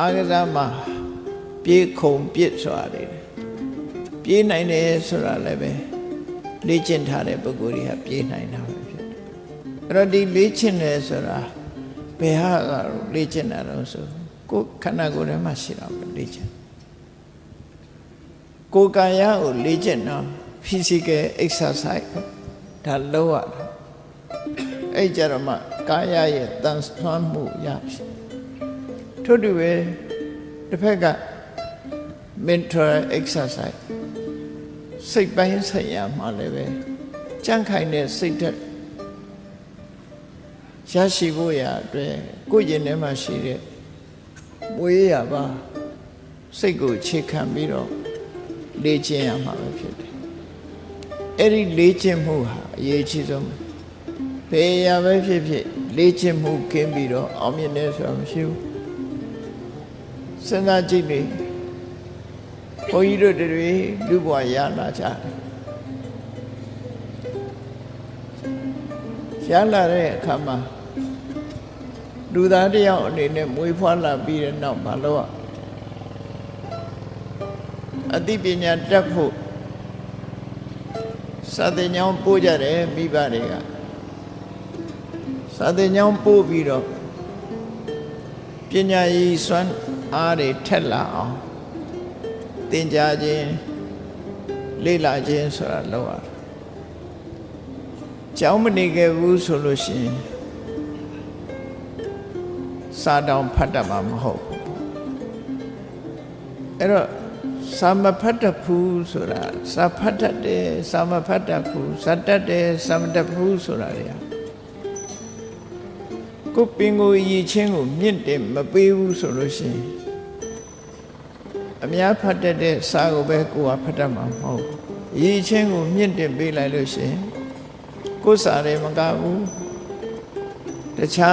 အာကစားမှာပြေးခုံပြစ်ဆိုတာလေပြေးနိုင်တယ်ဆိုတာလည်းပဲလေ့ကျင့်ထားတဲ့ပုဂ္ဂိုလ်တွေကပြေးနိုင်တာပဲဖြစ်တယ်အဲ့တော့ဒီလေ့ကျင့်တယ်ဆိုတာဘယ်ဟာကလေ့ကျင့်တာတော့ဆိုကိုယ်ခန္ဓာကိုယ်ထဲမှာရှိတာပဲလေ့ကျင့်ကိုယ်ကာယကိုလေ့ကျင့်တော့ physical exercise ဒါလောက်ရတာအဲ့ကြတော့မှကာယရဲ့တန်ဆွမ်းမှုရပြီ ထို့တူပဲတစ်ဖက်က mental exercise စိတ်ပိုင်းဆိုင်ရာမှာလည်းပဲကြန့်ခိုင်တဲ့စိတ်ဓာတ်ရရှိဖို့ရအတွက်ကိုယ့်ရင်ထဲမှာရှိတဲ့မွေးရပါစိတ်ကိုခြေခံပြီးတော့လေ့ကျင့်ရမှာပဲဖြစ်တယ်အဲ့ဒီလေ့ကျင့်မှုဟာအရေးကြီးဆုံးပဲဘယ်ရပဲဖြစ်ဖြစ်လေ့ကျင့်မှုကင်းပြီးတော့အောင်မြင်တယ်ဆိုတာမရှိဘူး စဉ်းစားကြည့်လေဘုန်းကြီးတို့တွေလူဘဝရလာကြတယ်ရလာတဲ့အခါမှာလူသားတစ်ယောက်အနေနဲ့မွေးဖွားလာပြီးတဲ့နောက်မလို့อ่ะအသိပညာတက်ဖို့စာသင်ကျောင်းပို့ကြတယ်မိဘတွေကစာသင်ကျောင်းပို့ပြီးတော့ပညာရည်စွမ်း အားတွေထက်လာအောင်သင်ကြားခြင်းလေ့လာခြင်းဆိုတာလောက်ရတယ်ကျောင်းမနေခဲ့ဘူးဆိုလို့ရှိရင်စာတောင်ဖတ်တတ်မှာမဟုတ်ဘူးအဲ့တော့စာမဖတ်တတ်ဘူးဆိုတာစာဖတ်တတ်တယ်စာမဖတ်တတ်ဘူးစာတတ်တယ်စာမတတ်ဘူးဆိုတာတွေ ကကိုယ်ပင်ကိုယ်ရည်ချင်းကိုမြင့်တယ်မပေးဘူးဆိုလို့ရှိရင်အများဖတ်တတ်တဲ့စာကိုပဲကိုယ်ကဖတ်တတ်မှာမဟုတ်ဘူးရည်ချင်းကိုမြင့်တင်ပေးလိုက်လို့ရှိရင်ကိုယ်စာတွေမကဘူးတခြား